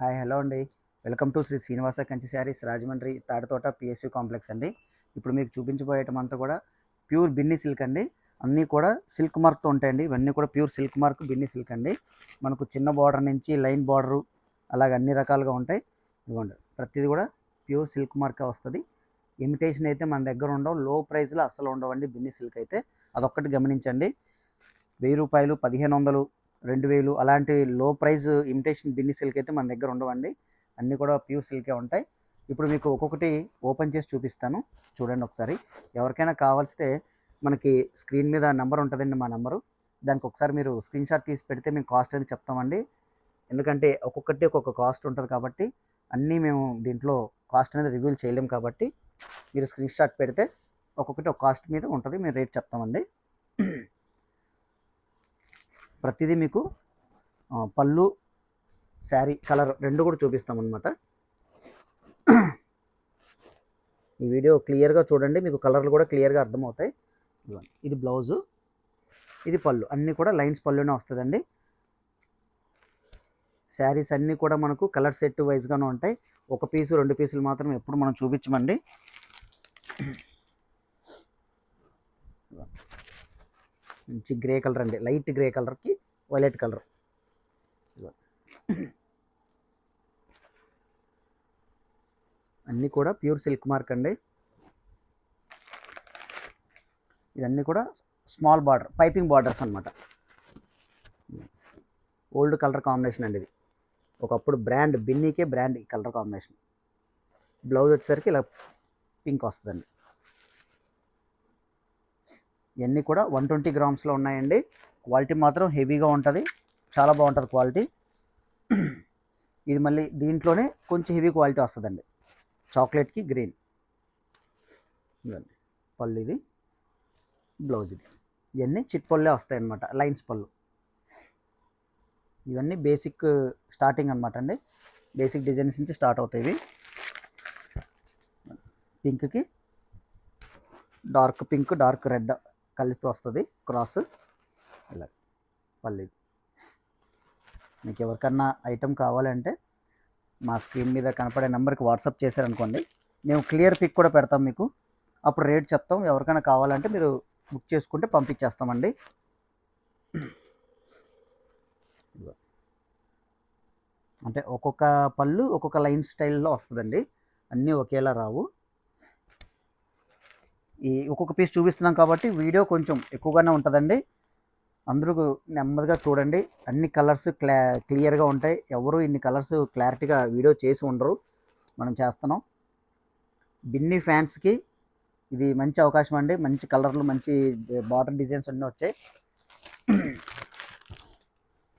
Hi hello అండి. Welcome to Shri Srinivasa Kanchi sarees Rajahmundry Tadathota PSC complex అండి. ఇప్పుడు మీకు చూపించబోయేటం అంతా కూడా ప్యూర్ బిన్ని సిల్క్ అండి. అన్నీ కూడా సిల్క్ మార్క్తో ఉంటాయండి. ఇవన్నీ కూడా pure silk mark Binny silk అండి. మనకు చిన్న బార్డర్ నుంచి లైన్ బార్డరు అలాగ అన్ని రకాలుగా ఉంటాయి. ఇదిగోండి ప్రతిదీ కూడా ప్యూర్ సిల్క్ మార్కే వస్తుంది. ఇమిటేషన్ అయితే మన దగ్గర ఉండవు. లో ప్రైస్లో అస్సలు ఉండవండి బిన్ని సిల్క్ అయితే. అదొక్కటి గమనించండి. వెయ్యి రూపాయలు పదిహేను వందలు రెండు వేలు అలాంటి లో ప్రైస్ ఇమిటేషన్ బిన్ని సిల్క్ అయితే మన దగ్గర ఉండవండి. అన్నీ కూడా ప్యూర్ సిల్కే ఉంటాయి. ఇప్పుడు మీకు ఒక్కొక్కటి ఓపెన్ చేసి చూపిస్తాను. చూడండి ఒకసారి. ఎవరికైనా కావాల్స్తే మనకి స్క్రీన్ మీద నెంబర్ ఉంటుందండి మా నెంబరు దానికి ఒకసారి మీరు స్క్రీన్ షాట్ తీసి పెడితే మేము కాస్ట్ అనేది చెప్తామండి. ఎందుకంటే ఒక్కొక్కటి ఒక్కొక్క కాస్ట్ ఉంటుంది కాబట్టి అన్నీ మేము దీంట్లో కాస్ట్ అనేది రివ్యూల్ చేయలేం కాబట్టి మీరు స్క్రీన్ షాట్ పెడితే ఒక్కొక్కటి ఒక కాస్ట్ మీద ఉంటుంది. మేము రేట్ చెప్తామండి. ప్రతిదీ మీకు పళ్ళు శారీ కలర్ రెండు కూడా చూపిస్తాం ఈ వీడియో క్లియర్గా చూడండి మీకు కలర్లు కూడా క్లియర్గా అర్థమవుతాయి. ఇది బ్లౌజు ఇది పళ్ళు. అన్నీ కూడా లైన్స్ పళ్ళునే వస్తుందండి. శారీస్ అన్నీ కూడా మనకు కలర్ సెట్ వైజ్గానే ఉంటాయి. ఒక పీసు రెండు పీసులు మాత్రం ఎప్పుడు మనం చూపించమండి. మంచి గ్రే కలర్ అండి. లైట్ గ్రే కలర్కి వైలెట్ కలర్. అన్నీ కూడా ప్యూర్ సిల్క్ మార్క్ అండి. ఇవన్నీ కూడా స్మాల్ బార్డర్ పైపింగ్ బార్డర్స్ అనమాట ఓల్డ్ కలర్ కాంబినేషన్ అండి ఇది. ఒకప్పుడు బ్రాండ్ బిన్నీకే బ్రాండ్ ఈ కలర్ కాంబినేషన్. బ్లౌజ్ వచ్చేసరికి ఇలా పింక్ వస్తుందండి. ఇవన్నీ కూడా వన్ ట్వంటీ గ్రామ్స్లో ఉన్నాయండి. క్వాలిటీ మాత్రం హెవీగా ఉంటుంది. చాలా బాగుంటుంది క్వాలిటీ. ఇది మళ్ళీ దీంట్లోనే కొంచెం హెవీ క్వాలిటీ వస్తుందండి. చాక్లెట్కి గ్రీన్. పళ్ళు ఇది బ్లౌజ్ ఇది. ఇవన్నీ చిట్ పళ్ళే వస్తాయి అన్నమాట లైన్స్ పళ్ళు. ఇవన్నీ బేసిక్ స్టార్టింగ్ అనమాట అండి. బేసిక్ డిజైన్స్ నుంచి స్టార్ట్ అవుతాయి ఇవి. పింక్కి డార్క్ పింక్ డార్క్ రెడ్. కలిపి వస్తుంది క్రాస్ ఇలా పల్లి మీకు ఎవరికన్నా ఐటెం కావాలంటే మా స్క్రీన్ మీద కనపడే నెంబర్కి వాట్సాప్ చేశారనుకోండి మేము క్లియర్ పిక్ కూడా పెడతాం మీకు. అప్పుడు రేట్ చెప్తాం ఎవరికైనా కావాలంటే మీరు బుక్ చేసుకుంటే పంపించేస్తామండి. అంటే ఒక్కొక్క పళ్ళు ఒక్కొక్క లైన్ స్టైల్లో వస్తుందండి. అన్నీ ఒకేలా రావు. ఈ ఒక్కొక్క పీస్ చూపిస్తున్నాం కాబట్టి వీడియో కొంచెం ఎక్కువగానే ఉంటుందండి. అందరూ నెమ్మదిగా చూడండి. అన్ని కలర్స్ క్లా క్లియర్గా ఉంటాయి. ఎవరు ఇన్ని కలర్స్ క్లారిటీగా వీడియో చేసి ఉండరు. మనం చేస్తున్నాం. బిన్ని ఫ్యాన్స్కి ఇది మంచి అవకాశం అండి. మంచి కలర్లు మంచి బార్డర్ డిజైన్స్ అన్నీ వచ్చాయి.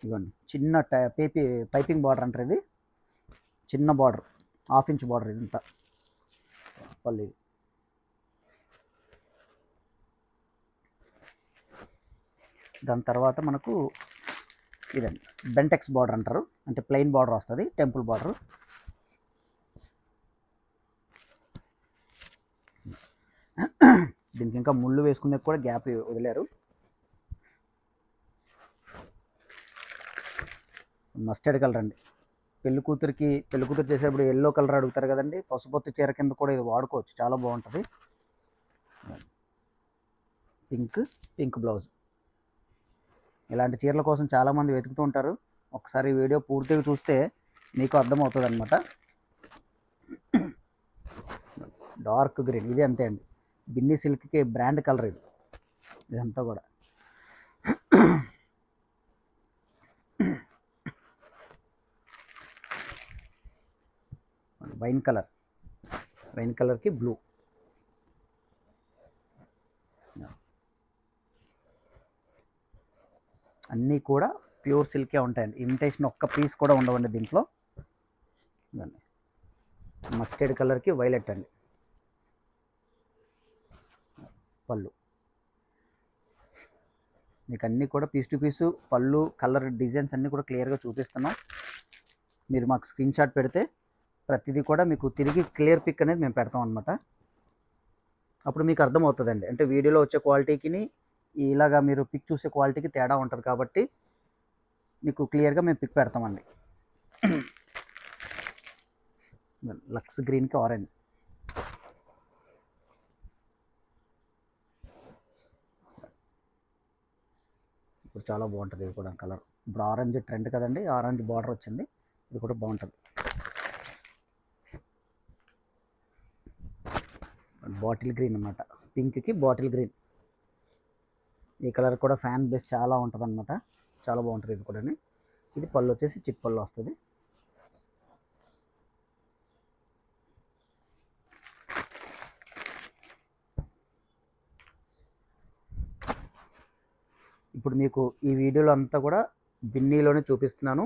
ఇదిగోండి. చిన్న టై- పైపింగ్ బార్డర్ అంటారు ఇది. చిన్న బార్డర్ హాఫ్ ఇంచ్ బార్డర్ ఇది పళ్ళు ఇది. దాని తర్వాత మనకు ఇదండి బెంటెక్స్ బార్డర్ అంటారు. అంటే ప్లెయిన్ బార్డర్ వస్తుంది టెంపుల్ బార్డర్. దీనికి ఇంకా ముళ్ళు వేసుకునే కూడా గ్యాప్ వదిలేరు. మస్టర్డ్ కలర్ అండి. పెళ్ళి కూతురికి పెళ్ళి కూతురు చేసేటప్పుడు ఎల్లో కలర్ అడుగుతారు కదండి. పసుపొత్తు చీర కింద కూడా ఇది వాడుకోవచ్చు. చాలా బాగుంటుంది. పింక్ పింక్ బ్లౌజ్ ఇలాంటి చీరల కోసం చాలామంది వెతుకుతూ ఉంటారు. ఒకసారి వీడియో పూర్తిగా చూస్తే మీకు అర్థమవుతుంది అనమాట డార్క్ గ్రీన్ ఇది అంతే అండి. బిన్ని సిల్క్కి బ్రాండ్ కలర్ ఇది. ఇదంతా కూడా. Wine colour. వైన్ కలర్కి బ్లూ. అన్నీ కూడా ప్యూర్ సిల్కే ఉంటాయండి. ఇమిటేషన్ ఒక్క పీస్ కూడా ఉండవండి దీంట్లో. మస్టర్డ్ కలర్కి వైలెట్ అండి. పళ్ళు. మీకు అన్నీ కూడా పీస్ టు పీసు పళ్ళు కలర్ డిజైన్స్ అన్నీ కూడా క్లియర్గా చూపిస్తున్నాం. మీరు మాకు స్క్రీన్ షాట్ పెడితే ప్రతిదీ కూడా మీకు తిరిగి క్లియర్ పిక్ అనేది మేము పెడతాం అనమాట అప్పుడు మీకు అర్థమవుతుందండి. అంటే వీడియోలో వచ్చే క్వాలిటీకి ఇలాగా మీరు పిక్ చూసే క్వాలిటీకి తేడా ఉంటుంది కాబట్టి మీకు క్లియర్గా మేము పిక్ పెడతామండి. లక్స్ గ్రీన్కి ఆరెంజ్ ఇప్పుడు చాలా బాగుంటుంది ఇది కూడా కలర్ ఇప్పుడు ఆరెంజ్ ట్రెండ్ కదండి ఆరెంజ్ బార్డర్ వచ్చింది ఇది కూడా బాగుంటుంది. బాటిల్ గ్రీన్ అన్నమాట. పింక్కి బాటిల్ గ్రీన్ ఈ కలర్ కూడా ఫ్యాన్ బేస్ చాలా ఉంటుంది అనమాట చాలా బాగుంటుంది ఇది కూడా ఇది పళ్ళు వచ్చేసి చిట్ పళ్ళు వస్తుంది. ఇప్పుడు మీకు ఈ వీడియోలో అంతా కూడా బిన్నీలోనే చూపిస్తున్నాను.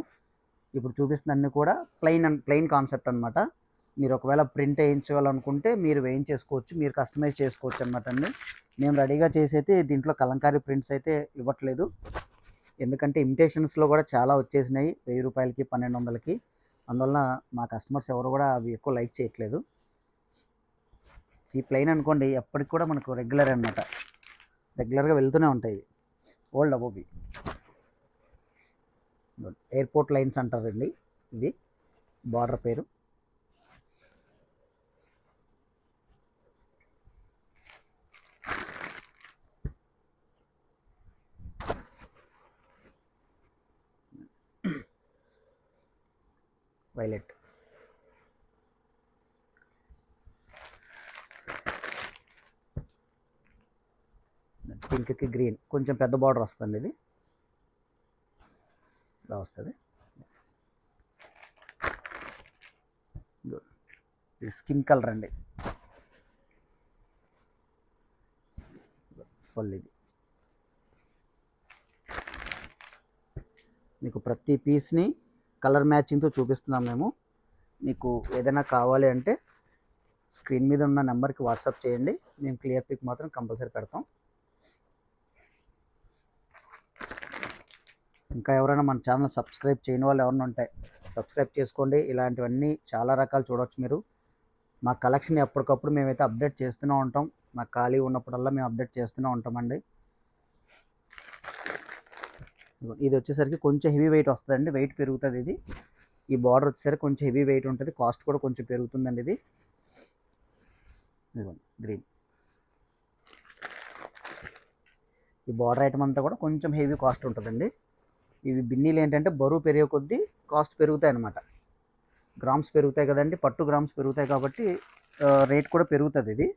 ఇప్పుడు చూపిస్తున్న అన్ని కూడా ప్లెయిన్ అండ్ ప్లెయిన్ కాన్సెప్ట్ అనమాట మీరు ఒకవేళ ప్రింట్ వేయించాలనుకుంటే మీరు వేయించేసుకోవచ్చు మీరు కస్టమైజ్ చేసుకోవచ్చు అనమాట అండి. మేము రెడీగా చేసైతే దీంట్లో కలంకారీ ప్రింట్స్ అయితే ఇవ్వట్లేదు. ఎందుకంటే ఇమిటేషన్స్లో కూడా చాలా వచ్చేసినాయి వెయ్యి రూపాయలకి పన్నెండు వందలకి. అందువలన మా కస్టమర్స్ ఎవరు కూడా అవి ఎక్కువ లైక్ చేయట్లేదు. ఈ ప్లెయిన్ అనుకోండి ఎప్పటికి కూడా మనకు రెగ్యులర్ అనమాట రెగ్యులర్గా వెళ్తూనే ఉంటాయి ఓల్డ్ అబోవి ఎయిర్పోర్ట్ లైన్స్ అంటారండి ఇది బార్డర్ పేరు. వైలెట్ పింక్కి గ్రీన్. కొంచెం పెద్ద బార్డర్ వస్తుంది ఇది. ఇలా వస్తుంది. ఇది స్కిన్ కలర్ అండి. ఫుల్ ఇది. మీకు ప్రతి పీస్ని కలర్ మ్యాచింగ్తో చూపిస్తున్నాం మేము. మీకు ఏదైనా కావాలి అంటే స్క్రీన్ మీద ఉన్న నెంబర్కి వాట్సాప్ చేయండి. మేము క్లియర్ పిక్ మాత్రం కంపల్సరీ పెడతాం. ఇంకా ఎవరైనా మన ఛానల్ సబ్స్క్రైబ్ చేయని వాళ్ళు ఎవరైనా ఉంటే సబ్స్క్రైబ్ చేసుకోండి. ఇలాంటివన్నీ చాలా రకాలు చూడవచ్చు మీరు. మా కలెక్షన్ ఎప్పటికప్పుడు మేమైతే అప్డేట్ చేస్తూనే ఉంటాం. మాకు ఖాళీ ఉన్నప్పుడల్లా మేము అప్డేట్ చేస్తూనే ఉంటామండి. ఇది వచ్చేసరికి కొంచెం హెవీ వెయిట్ వస్తుందండి. వెయిట్ పెరుగుతుంది ఇది. ఈ బార్డర్ వచ్చేసరికి కొంచెం హెవీ వెయిట్ ఉంటుంది. కాస్ట్ కూడా కొంచెం పెరుగుతుందండి ఇది. ఇదిగోండి గ్రీన్. ఈ బార్డర్ ఐటమ్ అంతా కూడా కొంచెం హెవీ కాస్ట్ ఉంటుందండి. ఇవి బిన్నీలు ఏంటంటే బరువు పెరిగే కొద్దీ కాస్ట్ పెరుగుతాయి అన్నమాట. గ్రామ్స్ పెరుగుతాయి కదండి. పట్టు గ్రామ్స్ పెరుగుతాయి కాబట్టి రేట్ కూడా పెరుగుతుంది ఇది.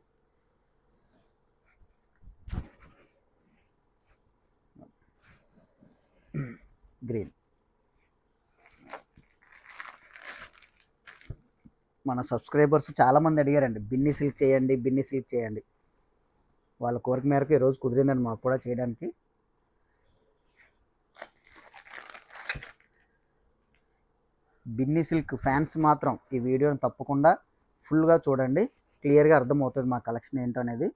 గ్రీన్. మన సబ్స్క్రైబర్స్ చాలామంది అడిగారండి బిన్ని సిల్క్ చేయండి బిన్ని సిల్క్ చేయండి. వాళ్ళ కోరిక మేరకు ఈరోజు కుదిరిందండి మాకు కూడా చేయడానికి. బిన్ని సిల్క్ ఫ్యాన్స్ మాత్రం ఈ వీడియోని తప్పకుండా ఫుల్గా చూడండి. క్లియర్గా అర్థమవుతుంది మా కలెక్షన్ ఏంటో అనేది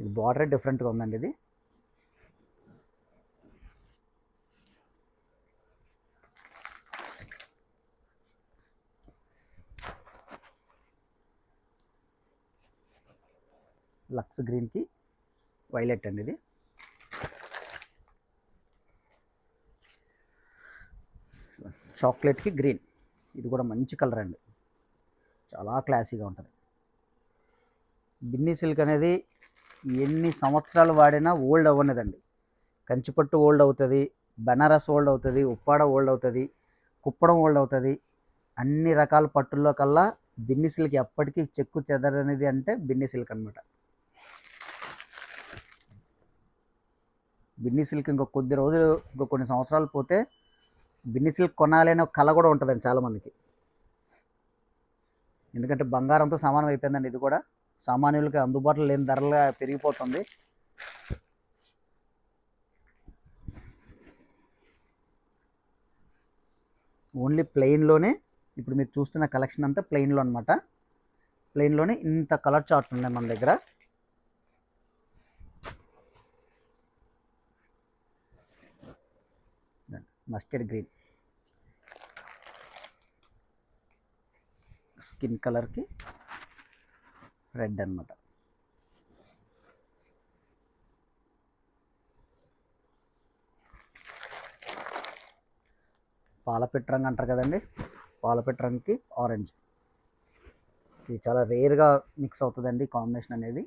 ఇది బార్డర్ డిఫరెంట్గా ఉందండి ఇది. లక్స్ గ్రీన్కి వైలెట్ అండి ఇది. చాక్లెట్కి గ్రీన్. ఇది కూడా మంచి కలర్ అండి. చాలా క్లాసీగా ఉంటుంది. బిన్నీ సిల్క్ అనేది ఎన్ని సంవత్సరాలు వాడినా ఓల్డ్ అవ్వనిదండి. కంచిపట్టు ఓల్డ్ అవుతుంది బనారస్ ఓల్డ్ అవుతుంది ఉప్పాడ ఓల్డ్ అవుతుంది కుప్పడం ఓల్డ్ అవుతుంది. అన్ని రకాల పట్టుల్లో కల్లా బిన్ని సిల్క్ ఎప్పటికీ చెక్కు చెదరనేది అంటే బిన్ని సిల్క్ అనమాట బిన్ని సిల్క్ ఇంకో కొద్ది రోజులు ఇంకో కొన్ని సంవత్సరాలు పోతే బిన్ని సిల్క్ కొనాలి అనే కళ కూడా ఉంటుందండి చాలామందికి. ఎందుకంటే బంగారంతో సమానం అయిపోయిందండి ఇది కూడా. సామాన్యులకి అందుబాటులో లేని ధరలుగా పెరిగిపోతుంది. ఓన్లీ ప్లెయిన్లోనే ఇప్పుడు మీరు చూస్తున్న కలెక్షన్ అంతా ప్లెయిన్లో అనమాట ప్లెయిన్లోనే ఇంత కలర్ చార్ట్ ఉన్నాయి మన దగ్గర. మస్టర్డ్ గ్రీన్ స్కిన్ కలర్కి రెడ్ అనమాట పాలపెట్ రంగు అంటారు కదండి పాలపెట్ రంగుకి ఆరెంజ్ ఇది చాలా రేర్గా మిక్స్ అవుతుందండి కాంబినేషన్ అనేది.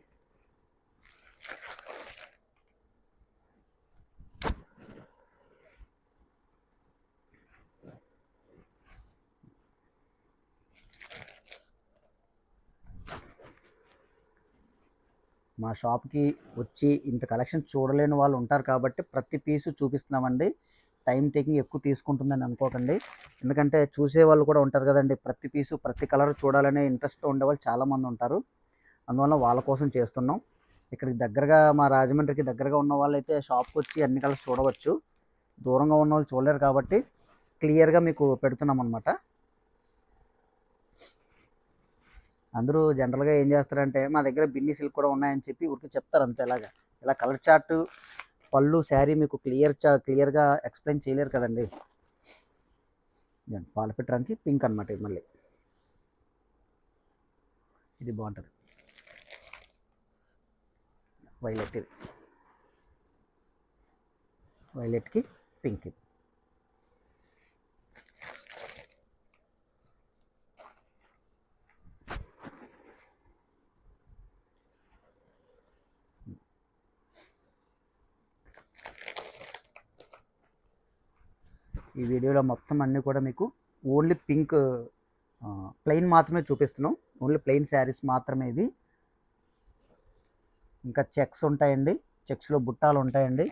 షాప్కి వచ్చి ఇంత కలెక్షన్ చూడలేని వాళ్ళు ఉంటారు కాబట్టి ప్రతి పీసు చూపిస్తున్నామండి. టైం టేకింగ్ ఎక్కువ తీసుకుంటుందని అనుకోకండి. ఎందుకంటే చూసే వాళ్ళు కూడా ఉంటారు కదండి. ప్రతి పీసు ప్రతి కలర్ చూడాలనే ఇంట్రెస్ట్తో ఉండేవాళ్ళు చాలామంది ఉంటారు. అందువల్ల వాళ్ళ కోసం చేస్తున్నాం. ఇక్కడికి దగ్గరగా మా రాజమండ్రికి దగ్గరగా ఉన్న వాళ్ళైతే షాప్కి వచ్చి అన్ని కలర్స్ చూడవచ్చు. దూరంగా ఉన్న వాళ్ళు చూడలేరు కాబట్టి క్లియర్గా మీకు పెడుతున్నాం అనమాట అందరూ జనరల్గా ఏం చేస్తారంటే మా దగ్గర బిన్నీ సిల్క్ కూడా ఉన్నాయని చెప్పి ఊరికి చెప్తారు అంతే ఇలాగా ఇలా కలర్ చార్ట్ పళ్ళు శారీ మీకు క్లియర్ చా క్లియర్గా ఎక్స్ప్లెయిన్ చేయలేరు కదండి. పాలు పెట్టడానికి పింక్ అనమాట ఇది మళ్ళీ. ఇది బాగుంటుంది. వైలెట్ ఇది. వైలెట్కి పింక్ ఇది. ఈ వీడియోలో మొత్తం అన్నీ కూడా మీకు ఓన్లీ పింక్ ప్లెయిన్ మాత్రమే చూపిస్తున్నాం. ఓన్లీ ప్లెయిన్ శారీస్ మాత్రమే ఇది ఇంకా చెక్స్ ఉంటాయండి. చెక్స్లో బుట్టాలు ఉంటాయండి.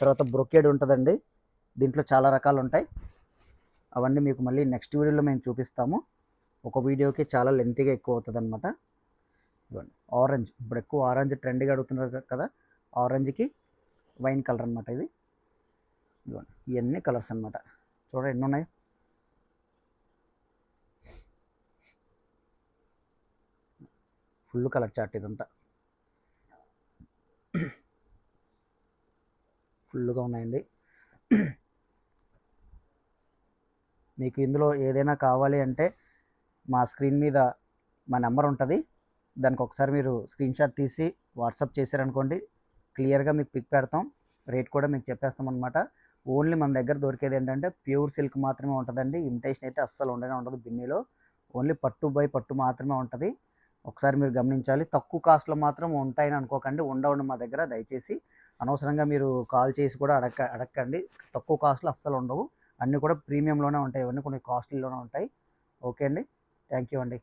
తర్వాత బ్రొకేడ్ ఉంటుందండి. దీంట్లో చాలా రకాలు ఉంటాయి. అవన్నీ మీకు మళ్ళీ నెక్స్ట్ వీడియోలో మేము చూపిస్తాము. ఒక వీడియోకి చాలా లెంతీగా ఎక్కువ అవుతుంది అనమాట ఇవ్వండి ఆరెంజ్. ఇప్పుడు ఎక్కువ ఆరెంజ్ ట్రెండ్గా అడుగుతున్నారు కదా ఆరెంజ్కి వైన్ కలర్ అనమాట ఇది. ఇదిగోండి ఇవన్నీ కలర్స్ అన్నమాట. చూడండి ఎన్ని ఉన్నాయి. ఫుల్ కలర్ చార్ట్ ఇదంతా. ఫుల్గా ఉన్నాయండి. మీకు ఇందులో ఏదైనా కావాలి అంటే మా స్క్రీన్ మీద మా నెంబర్ ఉంటుంది. దానికి ఒకసారి మీరు స్క్రీన్ షాట్ తీసి వాట్సాప్ చేశారనుకోండి క్లియర్గా మీకు పిక్ పెడతాం. రేట్ కూడా మీకు చెప్పేస్తాం అనమాట ఓన్లీ మన దగ్గర దొరికేది ఏంటంటే ప్యూర్ సిల్క్ మాత్రమే ఉంటుందండి. ఇమిటేషన్ అయితే అస్సలు ఉండనే ఉండదు బిన్నీలో. ఓన్లీ పట్టు బై పట్టు మాత్రమే ఉంటుంది. ఒకసారి మీరు గమనించాలి. తక్కువ కాస్ట్లో మాత్రం ఉంటాయని అనుకోకండి. ఉండవండి మా దగ్గర దయచేసి అనవసరంగా మీరు కాల్ చేసి కూడా అడగ అడగండి తక్కువ కాస్ట్లో అస్సలు ఉండవు. అన్నీ కూడా ప్రీమియంలోనే ఉంటాయి. ఇవన్నీ కొన్ని కాస్ట్లీలోనే ఉంటాయి. ఓకే అండి. థ్యాంక్ యూ అండి.